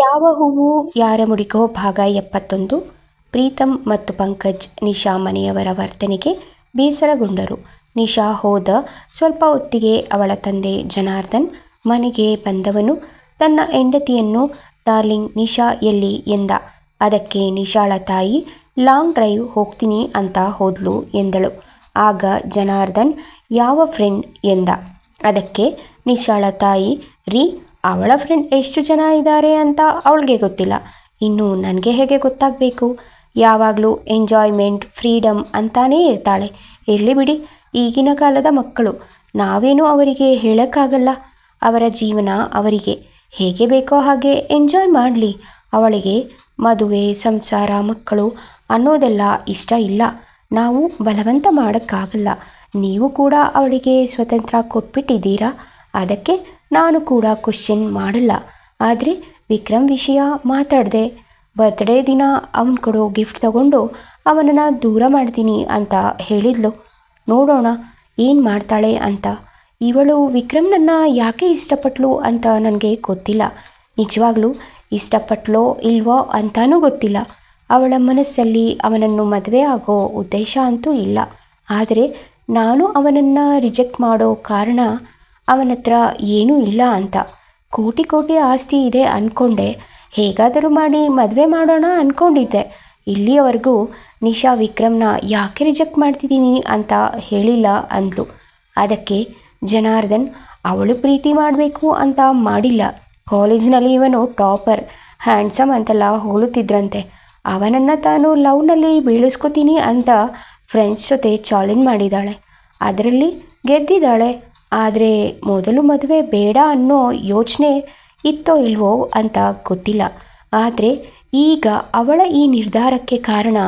ಯಾವ ಹೂವು ಯಾರ ಮುಡಿಗೋ ಭಾಗ ಎಪ್ಪತ್ತೊಂದು? ಪ್ರೀತಮ್ ಮತ್ತು ಪಂಕಜ್ ನಿಶಾ ಮನೆಯವರ ವರ್ತನೆಗೆ ಬೇಸರಗೊಂಡರು. ನಿಶಾ ಹೋದ ಸ್ವಲ್ಪ ಹೊತ್ತಿಗೆ ಅವಳ ತಂದೆ ಜನಾರ್ದನ್ ಮನೆಗೆ ಬಂದವನು. ತನ್ನ ಹೆಂಡತಿಯನ್ನು, ಡಾರ್ಲಿಂಗ್, ನಿಶಾ ಎಲ್ಲಿ? ಎಂದ. ಅದಕ್ಕೆ ನಿಶಾಳ ತಾಯಿ, ಲಾಂಗ್ ಡ್ರೈವ್ ಹೋಗ್ತೀನಿ ಅಂತ ಹೋದ್ಲು ಎಂದಳು. ಆಗ ಜನಾರ್ದನ್, ಯಾವ ಫ್ರೆಂಡ್? ಎಂದ. ಅದಕ್ಕೆ ನಿಶಾಳ ತಾಯಿ, ರೀ ಅವಳ ಫ್ರೆಂಡ್ ಎಷ್ಟು ಜನ ಇದ್ದಾರೆ ಅಂತ ಅವಳಿಗೆ ಗೊತ್ತಿಲ್ಲ. ಇನ್ನು ನನಗೆ ಹೇಗೆ ಗೊತ್ತಾಗಬೇಕು? ಯಾವಾಗಲೂ ಎಂಜಾಯ್ಮೆಂಟ್ ಫ್ರೀಡಮ್ ಅಂತಾನೇ ಇರ್ತಾಳೆ. ಇರಲಿ ಬಿಡಿ, ಈಗಿನ ಕಾಲದ ಮಕ್ಕಳು. ನಾವೇನು ಅವರಿಗೆ ಹೇಳೋಕ್ಕಾಗಲ್ಲ. ಅವರ ಜೀವನ ಅವರಿಗೆ. ಹೇಗೆ ಬೇಕೋ ಹಾಗೆ ಎಂಜಾಯ್ ಮಾಡಲಿ. ಅವಳಿಗೆ ಮದುವೆ, ಸಂಸಾರ, ಮಕ್ಕಳು ಅನ್ನೋದೆಲ್ಲ ಇಷ್ಟ ಇಲ್ಲ. ನಾವು ಬಲವಂತ ಮಾಡೋಕ್ಕಾಗಲ್ಲ. ನೀವು ಕೂಡ ಅವಳಿಗೆ ಸ್ವತಂತ್ರ ಕೊಟ್ಬಿಟ್ಟಿದ್ದೀರಾ? ಅದಕ್ಕೆ ನಾನು ಕೂಡ ಕ್ವಶನ್ ಮಾಡಲ್ಲ. ಆದರೆ ವಿಕ್ರಮ್ ವಿಷಯ ಮಾತಾಡಿದೆ ಬರ್ತ್ಡೇ ದಿನ ಅವನು ಕೊಡೋ ಗಿಫ್ಟ್ ತಗೊಂಡು ಅವನನ್ನು ದೂರ ಮಾಡ್ತೀನಿ ಅಂತ ಹೇಳಿದ್ಲು. ನೋಡೋಣ, ಏನು ಮಾಡ್ತಾಳೆ ಅಂತ. ಇವಳು ವಿಕ್ರಮ್ನನ್ನು ಯಾಕೆ ಇಷ್ಟಪಟ್ಲು ಅಂತ ನನಗೆ ಗೊತ್ತಿಲ್ಲ. ನಿಜವಾಗ್ಲೂ ಇಷ್ಟಪಟ್ಲೋ ಇಲ್ವೋ ಅಂತಾನೂ ಗೊತ್ತಿಲ್ಲ. ಅವಳ ಮನಸ್ಸಲ್ಲಿ ಅವನನ್ನು ಮದುವೆ ಆಗೋ ಉದ್ದೇಶ ಅಂತೂ ಇಲ್ಲ. ಆದರೆ ನಾನು ಅವನನ್ನು ರಿಜೆಕ್ಟ್ ಮಾಡೋ ಕಾರಣ ಅವನ ಹತ್ರ ಏನೂ ಇಲ್ಲ ಅಂತ. ಕೋಟಿ ಕೋಟಿ ಆಸ್ತಿ ಇದೆ ಅಂದ್ಕೊಂಡೆ ಹೇಗಾದರೂ ಮಾಡಿ ಮದುವೆ ಮಾಡೋಣ ಅಂದ್ಕೊಂಡಿದ್ದೆ ಇಲ್ಲಿಯವರೆಗೂ ನಿಶಾ ವಿಕ್ರಮ್ನ ಯಾಕೆ ರಿಜೆಕ್ಟ್ ಮಾಡ್ತಿದ್ದೀನಿ ಅಂತ ಹೇಳಿಲ್ಲ ಅಂದ್ಲು. ಅದಕ್ಕೆ ಜನಾರ್ದನ್, ಅವಳು ಪ್ರೀತಿ ಮಾಡಬೇಕು ಅಂತ ಮಾಡಿಲ್ಲ. ಕಾಲೇಜಿನಲ್ಲಿ ಇವನು ಟಾಪರ್, ಹ್ಯಾಂಡ್ಸಮ್ ಅಂತೆಲ್ಲ ಹೋಲುತ್ತಿದ್ರಂತೆ. ಅವನನ್ನು ತಾನು ಲವ್ನಲ್ಲಿ ಬೀಳಿಸ್ಕೊತೀನಿ ಅಂತ ಫ್ರೆಂಡ್ಸ್ ಜೊತೆ ಚಾಲೆಂಜ್ ಮಾಡಿದ್ದಾಳೆ. ಅದರಲ್ಲಿ ಗೆದ್ದಿದ್ದಾಳೆ. ಆದರೆ ಮೊದಲು ಮದುವೆ ಬೇಡ ಅನ್ನೋ ಯೋಚನೆ ಇತ್ತೋ ಇಲ್ವೋ ಅಂತ ಗೊತ್ತಿಲ್ಲ. ಆದರೆ ಈಗ ಅವಳ ಈ ನಿರ್ಧಾರಕ್ಕೆ ಕಾರಣ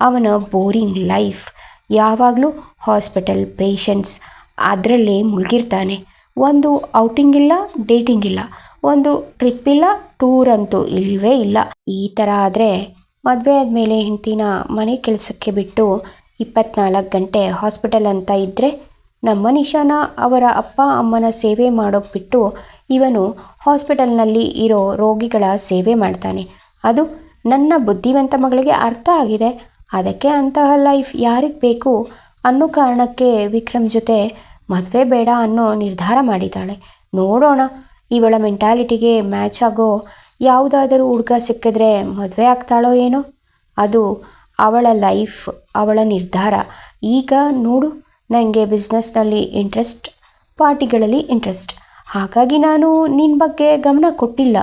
ಅವನ ಬೋರಿಂಗ್ ಲೈಫ್. ಯಾವಾಗಲೂ ಹಾಸ್ಪಿಟಲ್ ಪೇಷಂಟ್ಸ್ ಅದರಲ್ಲೇ ಮುಳುಗಿರ್ತಾನೆ. ಒಂದು ಔಟಿಂಗ್ ಇಲ್ಲ, ಡೇಟಿಂಗ್ ಇಲ್ಲ. ಒಂದು ಟ್ರಿಪ್ ಇಲ್ಲ, ಟೂರ್ ಅಂತೂ ಇಲ್ಲವೇ ಇಲ್ಲ. ಈ ಥರ ಆದರೆ ಮದುವೆ ಆದಮೇಲೆ ಹೆಂಡ್ತಿನ ಮನೆ ಕೆಲಸಕ್ಕೆ ಬಿಟ್ಟು ಇಪ್ಪತ್ನಾಲ್ಕು ಗಂಟೆ ಹಾಸ್ಪಿಟಲ್ ಅಂತ ಇದ್ದರೆ ನಮ್ಮ ನಿಶಾನ ಅವರ ಅಪ್ಪ ಅಮ್ಮನ ಸೇವೆ ಮಾಡೋಕ್ಕೆ ಬಿಟ್ಟು ಇವನು ಹಾಸ್ಪಿಟಲ್ನಲ್ಲಿ ಇರೋ ರೋಗಿಗಳ ಸೇವೆ ಮಾಡ್ತಾನೆ. ಅದು ನನ್ನ ಬುದ್ಧಿವಂತ ಮಗಳಿಗೆ ಅರ್ಥ ಆಗಿದೆ. ಅದಕ್ಕೆ ಅಂತಹ ಲೈಫ್ ಯಾರಿಗೆ ಬೇಕು ಅನ್ನೋ ಕಾರಣಕ್ಕೆ ವಿಕ್ರಮ್ ಜೊತೆ ಮದುವೆ ಬೇಡ ಅನ್ನೋ ನಿರ್ಧಾರ ಮಾಡಿದ್ದಾಳೆ. ನೋಡೋಣ, ಇವಳ ಮೆಂಟಾಲಿಟಿಗೆ ಮ್ಯಾಚ್ ಆಗೋ ಯಾವುದಾದರೂ ಹುಡುಗ ಸಿಕ್ಕಿದ್ರೆ ಮದುವೆ ಆಗ್ತಾಳೋ ಏನೋ? ಅದು ಅವಳ ಲೈಫ್, ಅವಳ ನಿರ್ಧಾರ. ಈಗ ನೋಡು. ನನಗೆ ಬಿಸ್ನೆಸ್ನಲ್ಲಿ ಇಂಟ್ರೆಸ್ಟ್ ಪಾರ್ಟಿಗಳಲ್ಲಿ ಇಂಟ್ರೆಸ್ಟ್ ಹಾಗಾಗಿ ನಾನು ನಿನ್ನ ಬಗ್ಗೆ ಗಮನ ಕೊಟ್ಟಿಲ್ಲ.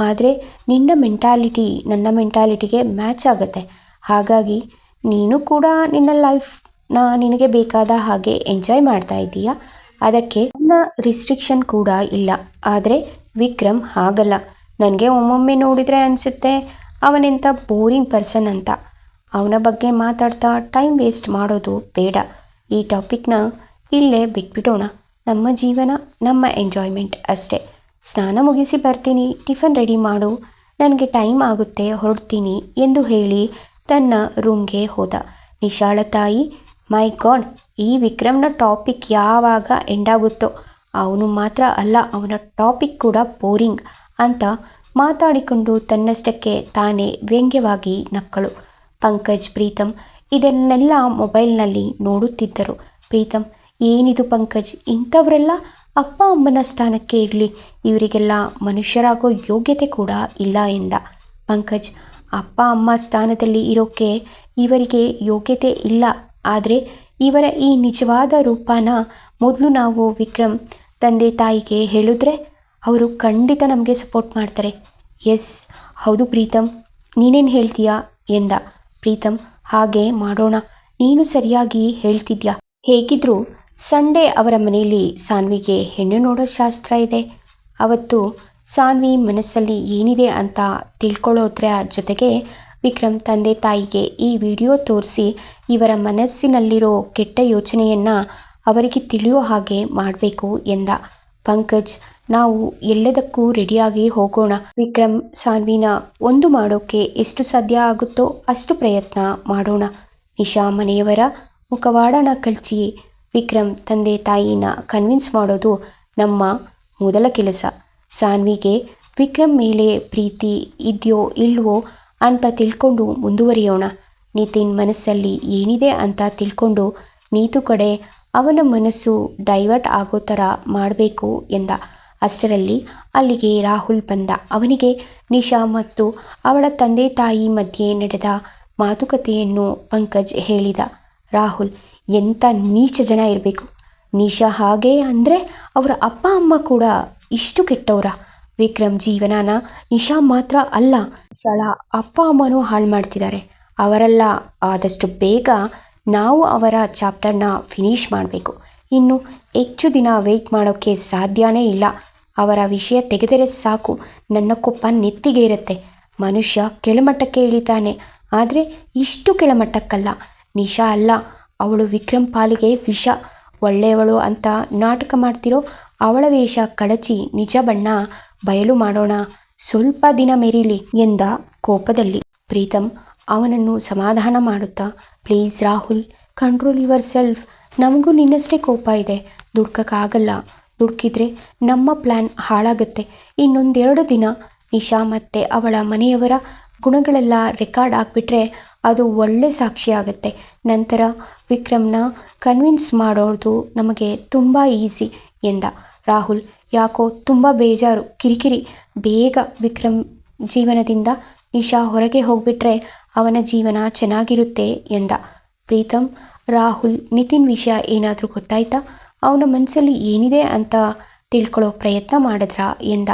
ಆದರೆ ನಿನ್ನ ಮೆಂಟಾಲಿಟಿ ನನ್ನ ಮೆಂಟಾಲಿಟಿಗೆ ಮ್ಯಾಚ್ ಆಗುತ್ತೆ. ಹಾಗಾಗಿ ನೀನು ಕೂಡ ನಿನ್ನ ಲೈಫ್ನ ನಿನಗೆ ಬೇಕಾದ ಹಾಗೆ ಎಂಜಾಯ್ ಮಾಡ್ತಾ ಇದ್ದೀಯ? ಅದಕ್ಕೆ ನನ್ನ ರಿಸ್ಟ್ರಿಕ್ಷನ್ ಕೂಡ ಇಲ್ಲ. ಆದರೆ ವಿಕ್ರಮ್ ಹಾಗಲ್ಲ. ನನಗೆ ಒಮ್ಮೊಮ್ಮೆ ನೋಡಿದರೆ ಅನಿಸುತ್ತೆ ಅವನೆಂಥ ಬೋರಿಂಗ್ ಪರ್ಸನ್ ಅಂತ. ಅವನ ಬಗ್ಗೆ ಮಾತಾಡ್ತಾ ಟೈಮ್ ವೇಸ್ಟ್ ಮಾಡೋದು ಬೇಡ. ಈ ಟಾಪಿಕ್ನ ಇಲ್ಲೇ ಬಿಟ್ಬಿಡೋಣ. ನಮ್ಮ ಜೀವನ, ನಮ್ಮ ಎಂಜಾಯ್ಮೆಂಟ್ ಅಷ್ಟೇ. ಸ್ನಾನ ಮುಗಿಸಿ ಬರ್ತೀನಿ, ಟಿಫನ್ ರೆಡಿ ಮಾಡು, ನನಗೆ ಟೈಮ್ ಆಗುತ್ತೆ, ಹೊರಡ್ತೀನಿ ಎಂದು ಹೇಳಿ ತನ್ನ ರೂಮ್ಗೆ ಹೋದ. ನಿಶಾಳ ತಾಯಿ ಮೈ ಗಾಡ್ ಈ ವಿಕ್ರಮ್ನ ಟಾಪಿಕ್ ಯಾವಾಗ ಎಂಡಾಗುತ್ತೋ ಅವನು ಮಾತ್ರ ಅಲ್ಲ, ಅವನ ಟಾಪಿಕ್ ಕೂಡ ಬೋರಿಂಗ್ ಅಂತ ಮಾತಾಡಿಕೊಂಡು ತನ್ನಷ್ಟಕ್ಕೆ ತಾನೇ ವ್ಯಂಗ್ಯವಾಗಿ ನಕ್ಕಳು. ಪಂಕಜ್, ಪ್ರೀತಮ್ ಇದನ್ನೆಲ್ಲ ಮೊಬೈಲ್ನಲ್ಲಿ ನೋಡುತ್ತಿದ್ದರು. ಪ್ರೀತಮ್ ಏನಿದು ಪಂಕಜ್? ಇಂಥವರೆಲ್ಲ ಅಪ್ಪ ಅಮ್ಮನ ಸ್ಥಾನಕ್ಕೆ ಇರಲಿ. ಇವರಿಗೆಲ್ಲ ಮನುಷ್ಯರಾಗೋ ಯೋಗ್ಯತೆ ಕೂಡ ಇಲ್ಲ ಎಂದ. ಪಂಕಜ್, ಅಪ್ಪ ಅಮ್ಮ ಸ್ಥಾನದಲ್ಲಿ ಇರೋಕ್ಕೆ ಇವರಿಗೆ ಯೋಗ್ಯತೆ ಇಲ್ಲ. ಆದರೆ ಇವರ ಈ ನಿಜವಾದ ರೂಪನ ಮೊದಲು ನಾವು ವಿಕ್ರಮ್ ತಂದೆ ತಾಯಿಗೆ ಹೇಳಿದ್ರೆ ಅವರು ಖಂಡಿತ ನಮಗೆ ಸಪೋರ್ಟ್ ಮಾಡ್ತಾರೆ. ಎಸ್, ಹೌದು ಪ್ರೀತಮ್ ನೀನೇನು ಹೇಳ್ತೀಯಾ? ಎಂದ. ಪ್ರೀತಮ್ ಹಾಗೆ ಮಾಡೋಣ. ನೀನು ಸರಿಯಾಗಿ ಹೇಳ್ತಿದ್ಯಾ? ಹೇಗಿದ್ರೂ ಸಂಡೇ ಅವರ ಮನೆಯಲ್ಲಿ ಸಾನ್ವಿಗೆ ಹೆಣ್ಣು ನೋಡೋ ಶಾಸ್ತ್ರ ಇದೆ. ಅವತ್ತು ಸಾನ್ವಿ ಮನಸ್ಸಲ್ಲಿ ಏನಿದೆ ಅಂತ ತಿಳ್ಕೊಳ್ಳೋದ್ರ ಜೊತೆಗೆ ವಿಕ್ರಮ್ ತಂದೆ ತಾಯಿಗೆ ಈ ವಿಡಿಯೋ ತೋರಿಸಿ ಇವರ ಮನಸ್ಸಿನಲ್ಲಿರೋ ಕೆಟ್ಟ ಯೋಚನೆಯನ್ನು ಅವರಿಗೆ ತಿಳಿಯೋ ಹಾಗೆ ಮಾಡಬೇಕು ಎಂದ. ಪಂಕಜ್ ನಾವು ಎಲ್ಲದಕ್ಕೂ ರೆಡಿಯಾಗಿ ಹೋಗೋಣ. ವಿಕ್ರಮ್, ಸಾನ್ವಿನ, ಒಂದು ಮಾಡೋಕೆ ಎಷ್ಟು ಸಾಧ್ಯ ಆಗುತ್ತೋ ಅಷ್ಟು ಪ್ರಯತ್ನ ಮಾಡೋಣ. ನಿಶಾ ಮನೆಯವರ ಮುಖವಾಡನ ಕಲ್ಚಿ. ವಿಕ್ರಮ್ ತಂದೆ ತಾಯಿನ ಕನ್ವಿನ್ಸ್ ಮಾಡೋದು ನಮ್ಮ ಮೊದಲ ಕೆಲಸ. ಸಾನ್ವಿಗೆ, ವಿಕ್ರಮ್ ಮೇಲೆ ಪ್ರೀತಿ ಇದೆಯೋ ಇಲ್ವೋ ಅಂತ ತಿಳ್ಕೊಂಡು ಮುಂದುವರಿಯೋಣ. ನಿತಿನ್ ಮನಸ್ಸಲ್ಲಿ ಏನಿದೆ ಅಂತ ತಿಳ್ಕೊಂಡು ನೀತು ಕಡೆ ಅವನ ಮನಸ್ಸು ಡೈವರ್ಟ್ ಆಗೋ ಥರ ಮಾಡಬೇಕು ಎಂದ. ಅಷ್ಟರಲ್ಲಿ ಅಲ್ಲಿಗೆ ರಾಹುಲ್ ಬಂದ. ಅವನಿಗೆ ನಿಶಾ ಮತ್ತು ಅವಳ ತಂದೆ ತಾಯಿ ಮಧ್ಯೆ ನಡೆದ ಮಾತುಕತೆಯನ್ನು ಪಂಕಜ್ ಹೇಳಿದ. ರಾಹುಲ್, ಎಂಥ ನೀಚ ಜನ ಇರಬೇಕು. ನಿಶಾ ಹಾಗೆ ಅಂದರೆ ಅವರ ಅಪ್ಪ, ಅಮ್ಮ ಕೂಡ ಇಷ್ಟು ಕೆಟ್ಟವರ. ವಿಕ್ರಮ್ ಜೀವನಾನ ನಿಶಾ ಮಾತ್ರ ಅಲ್ಲ ಸಳ ಅಪ್ಪ, ಅಮ್ಮನೂ ಹಾಳು ಮಾಡ್ತಿದ್ದಾರೆ. ಅವರೆಲ್ಲ, ಆದಷ್ಟು ಬೇಗ ನಾವು ಅವರ ಚಾಪ್ಟರ್ನ ಫಿನಿಶ್ ಮಾಡಬೇಕು. ಇನ್ನು ಹೆಚ್ಚು ದಿನ ವೆಯ್ಟ್ ಮಾಡೋಕ್ಕೆ ಸಾಧ್ಯನೇ ಇಲ್ಲ. ಅವರ ವಿಷಯ ತೆಗೆದರೆ ಸಾಕು. ನನ್ನ ಕೊಪ್ಪ ನೆತ್ತಿಗೆ ಇರುತ್ತೆ. ಮನುಷ್ಯ ಕೆಳಮಟ್ಟಕ್ಕೆ ಇಳಿತಾನೆ. ಆದರೆ ಇಷ್ಟು ಕೆಳಮಟ್ಟಕ್ಕಲ್ಲ. ನಿಶಾ ಅಲ್ಲ. ಅವಳು ವಿಕ್ರಮ್ ಪಾಲಿಗೆ ವಿಷ. ಒಳ್ಳೆಯವಳು ಅಂತ ನಾಟಕ ಮಾಡ್ತಿರೋ ಅವಳ ವೇಷ ಕಳಚಿ ನಿಜ ಬಣ್ಣ ಬಯಲು ಮಾಡೋಣ. ಸ್ವಲ್ಪ ದಿನ ಮೆರೀಲಿ ಎಂದ ಕೋಪದಲ್ಲಿ. ಪ್ರೀತಮ್ ಅವನನ್ನು ಸಮಾಧಾನ ಮಾಡುತ್ತಾ, please Rahul control yourself ನಮಗೂ ನಿನ್ನಷ್ಟೇ ಕೋಪ ಇದೆ. ದುಡ್ಕಕ್ಕಾಗಲ್ಲ. ದುಡ್ಕಿದ್ರೆ ನಮ್ಮ ಪ್ಲ್ಯಾನ್ ಹಾಳಾಗುತ್ತೆ. ಇನ್ನೊಂದೆರಡು ದಿನ ನಿಶಾ ಮತ್ತು ಅವಳ ಮನೆಯವರ ಗುಣಗಳೆಲ್ಲ ರೆಕಾರ್ಡ್ ಆಗಿಬಿಟ್ರೆ ಅದು ಒಳ್ಳೆ ಸಾಕ್ಷಿ ಆಗುತ್ತೆ. ನಂತರ ವಿಕ್ರಮ್ನ ಕನ್ವಿನ್ಸ್ ಮಾಡೋದು ನಮಗೆ ತುಂಬ ಈಸಿ ಎಂದ. ರಾಹುಲ್, ಯಾಕೋ ತುಂಬ ಬೇಜಾರು, ಕಿರಿಕಿರಿ. ಬೇಗ ವಿಕ್ರಮ್ ಜೀವನದಿಂದ ನಿಶಾ ಹೊರಗೆ ಹೋಗಿಬಿಟ್ರೆ ಅವನ ಜೀವನ ಚೆನ್ನಾಗಿರುತ್ತೆ ಎಂದ. ಪ್ರೀತಮ್, ರಾಹುಲ್, ನಿತಿನ್ ವಿಷಯ ಏನಾದರೂ ಗೊತ್ತಾಯ್ತಾ? ಅವನ ಮನಸ್ಸಲ್ಲಿ ಏನಿದೆ ಅಂತ ತಿಳ್ಕೊಳ್ಳೋ ಪ್ರಯತ್ನ ಮಾಡಿದ್ರಾ ಎಂದ.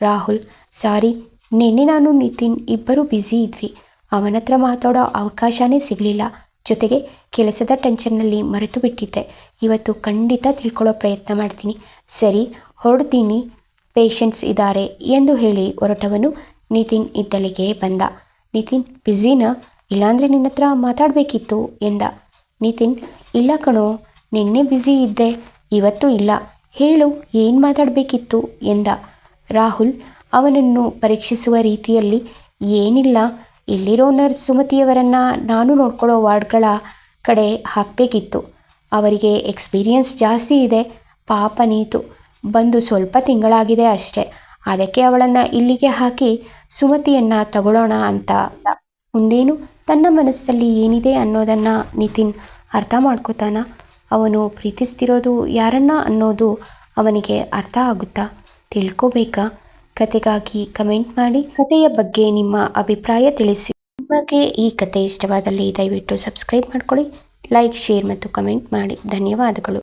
ರಾಹುಲ್, ಸಾರಿ, ನಿನ್ನೆ ನಾನು ನಿತಿನ್ ಇಬ್ಬರು ಬ್ಯುಸಿ ಇದ್ವಿ. ಅವನ ಹತ್ರ ಮಾತಾಡೋ ಅವಕಾಶನೇ ಸಿಗಲಿಲ್ಲ. ಜೊತೆಗೆ ಕೆಲಸದ ಟೆನ್ಷನ್ನಲ್ಲಿ ಮರೆತು ಬಿಟ್ಟಿದ್ದೆ. ಇವತ್ತು ಖಂಡಿತ ತಿಳ್ಕೊಳ್ಳೋ ಪ್ರಯತ್ನ ಮಾಡ್ತೀನಿ. ಸರಿ, ಹೊರಡ್ತೀನಿ. ಪೇಷಂಟ್ಸ್ ಇದ್ದಾರೆ ಎಂದು ಹೇಳಿ ಹೊರಟವನು ನಿತಿನ್ ಇದ್ದಲಿಗೆ ಬಂದ. ನಿತಿನ್, ಬ್ಯುಸಿನ? ಇಲ್ಲಾಂದರೆ ನಿನ್ನ ಹತ್ರ ಮಾತಾಡಬೇಕಿತ್ತು ಎಂದ. ನಿತಿನ್, ಇಲ್ಲ ಕಣೋ ನಿನ್ನೆ ಬ್ಯುಸಿ ಇದ್ದೆ, ಇವತ್ತು ಇಲ್ಲ. ಹೇಳು, ಏನು ಮಾತಾಡಬೇಕಿತ್ತು? ಎಂದ. ರಾಹುಲ್, ಅವನನ್ನು ಪರೀಕ್ಷಿಸುವ ರೀತಿಯಲ್ಲಿ, ಏನಿಲ್ಲ. ಇಲ್ಲಿರೋ ನರ್ಸ್ ಸುಮತಿಯವರನ್ನು ನಾನು ನೋಡ್ಕೊಳ್ಳೋ ವಾರ್ಡ್ಗಳ ಕಡೆ ಹಾಕಬೇಕಿತ್ತು. ಅವರಿಗೆ ಎಕ್ಸ್ಪೀರಿಯನ್ಸ್ ಜಾಸ್ತಿ ಇದೆ. ಪಾಪ ನೀತು. ಬಂದು ಸ್ವಲ್ಪ ತಿಂಗಳಾಗಿದೆ ಅಷ್ಟೆ. ಅದಕ್ಕೆ ಅವಳನ್ನು ಇಲ್ಲಿಗೆ ಹಾಕಿ ಸುಮತಿಯನ್ನು ತಗೊಳ್ಳೋಣ ಅಂತ. ಮುಂದೇನು? ತನ್ನ ಮನಸ್ಸಲ್ಲಿ ಏನಿದೆ ಅನ್ನೋದನ್ನು ನಿತಿನ್ ಅರ್ಥ ಮಾಡ್ಕೋತಾನ? ಅವನು ಪ್ರೀತಿಸ್ತಿರೋದು ಯಾರನ್ನ ಅನ್ನೋದು ಅವನಿಗೆ ಅರ್ಥ ಆಗುತ್ತಾ? ತಿಳ್ಕೋಬೇಕಾ? ಕತೆಗಾಗಿ ಕಮೆಂಟ್ ಮಾಡಿ. ಕತೆಯ ಬಗ್ಗೆ ನಿಮ್ಮ ಅಭಿಪ್ರಾಯ ತಿಳಿಸಿ. ನಿಮಗೆ ಈ ಕತೆ ಇಷ್ಟವಾದಲ್ಲಿ ದಯವಿಟ್ಟು ಸಬ್ಸ್ಕ್ರೈಬ್ ಮಾಡ್ಕೊಳ್ಳಿ, ಲೈಕ್, ಶೇರ್ ಮತ್ತು ಕಮೆಂಟ್ ಮಾಡಿ. ಧನ್ಯವಾದಗಳು.